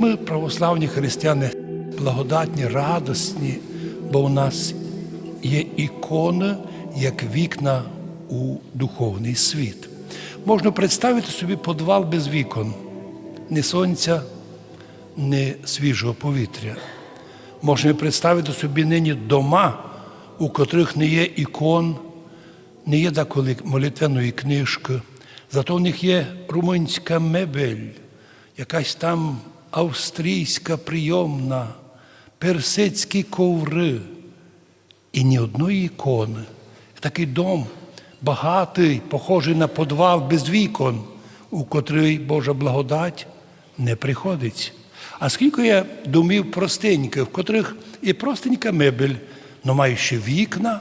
Ми, православні християни, благодатні, радісні, бо у нас є ікона як вікна у духовний світ. Можна представити собі подвал без вікон, ні сонця, ні свіжого повітря. Можна представити собі нині дома, у котрих не є ікон, не є деколи молитвяної книжки, зато в них є румунська мебель, якась там австрійська прийомна, персидські коври і ні одної ікони. Такий дом багатий, похожий на подвал без вікон, у котрий Божа благодать не приходить. А скільки є домів простеньких, в котрих і простенька мебель, але має ще вікна,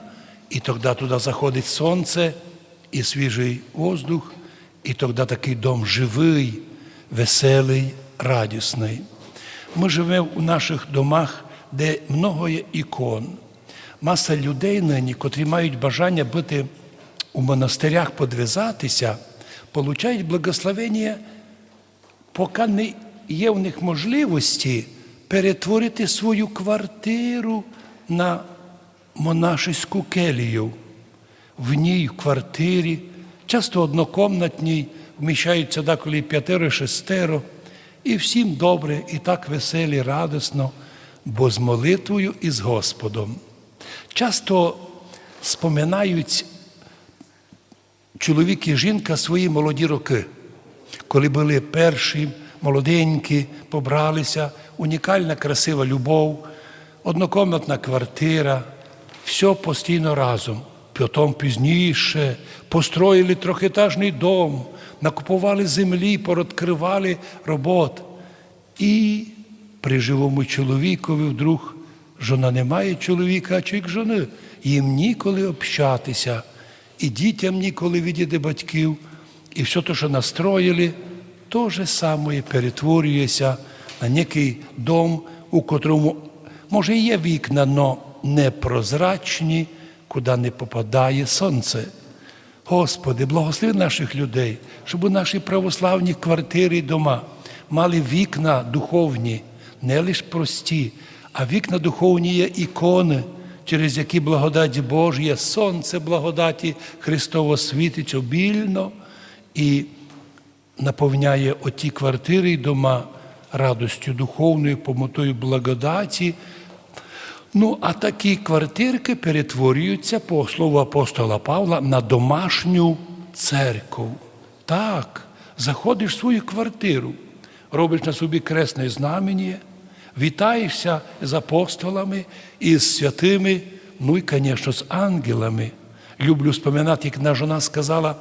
і тоді туди заходить сонце і свіжий воздух, і тоді такий дом живий, веселий, радісний. Ми живемо у наших домах, де много є ікон. Маса людей нині, котрі мають бажання бути у монастирях, подвизатися, получають благословення, поки не є в них можливості перетворити свою квартиру на монашеську келію. В ній, в квартирі, часто однокомнатній, вміщаються деколи п'ятеро, шестеро, і всім добре, і так веселі, радісно, бо з молитвою і з Господом. Часто споминають чоловік і жінка свої молоді роки, коли були перші, молоденькі, побралися, унікальна красива любов, однокомнатна квартира, все постійно разом. Потім пізніше построїли трьохетажний дом, накупували землі, порозкривали робот. І при живому чоловікові вдруг жона не має чоловіка, а чоловік жони. Їм ніколи общатися, і дітям ніколи відійде батьків, і все те, що настроїли, то же саме перетворюється на некий дом, у котрому, може, є вікна, але непрозрачні, куди не попадає сонце. Господи, благослови наших людей, щоб у наші православні квартири і дома мали вікна духовні, не лише прості, а вікна духовні є ікони, через які благодать Божія, сонце благодаті Христово світить обільно і наповняє оті квартири і дома радостю духовною, помотою благодаті. Ну, а такі квартирки перетворюються, по слову апостола Павла, на домашню церкву. Так, заходиш в свою квартиру, робиш на собі кресне знамення, вітаєшся з апостолами і з святими, ну і, звісно, з ангелами. Люблю споминати, як наша жона сказала,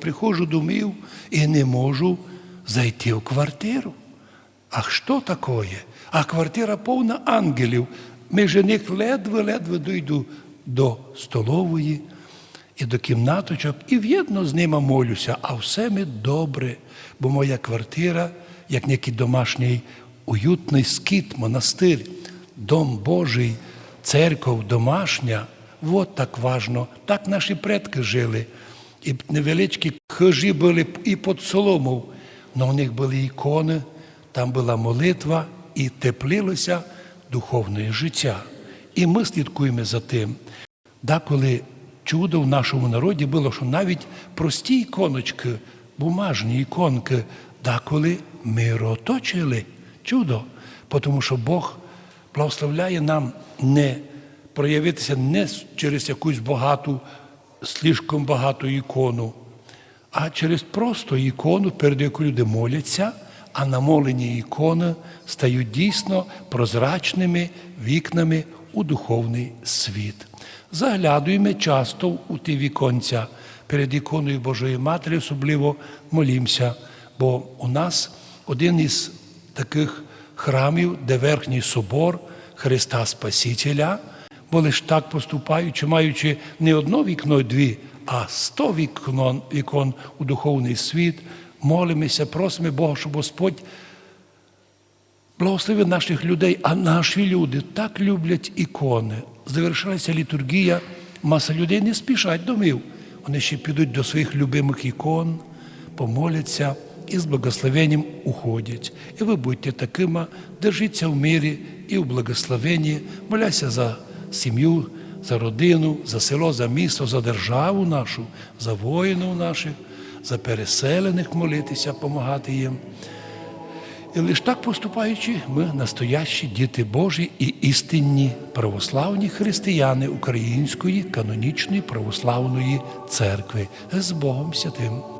приходжу домів і не можу зайти в квартиру. А що таке? А квартира повна ангелів. Ми жених ледве-ледве дойду до столової і до кімнаточок, і в'єдно з ними молюся, а все ми добре, бо моя квартира, як некий домашній уютний скіт, монастир, дом Божий, церков домашня. От так важно. Так наші предки жили. І невеличкі хижі були і під соломою, але у них були ікони, там була молитва і теплилося духовне життя. І ми слідкуємо за тим. Деколи чудо в нашому народі було, що навіть прості іконочки, бумажні іконки, деколи мироточили чудо, тому що Бог благословляє нам не проявитися не через якусь багату, слишком багату ікону, а через просто ікону, перед якою люди моляться, а намолені ікони стають дійсно прозрачними вікнами у духовний світ. Заглядуємо часто у ті віконця перед іконою Божої Матері, особливо молімося, бо у нас один із таких храмів, де верхній собор Христа Спасителя, бо лиш так поступаючи, маючи не одно вікно, дві, а сто вікон, вікон у духовний світ, молимося, просимо Бога, щоб Господь благословив наших людей, а наші люди так люблять ікони. Завершилася літургія, маса людей не спішать домів. Вони ще підуть до своїх любимих ікон, помоляться і з благословенням уходять. І ви будьте такими, держіться в мирі і в благословенні, моляся за сім'ю, за родину, за село, за місто, за державу нашу, за воїнів наших, за переселених молитися, допомагати їм. І лише так поступаючи, ми настоящі діти Божі і істинні православні християни Української канонічної православної церкви з Богом Святим.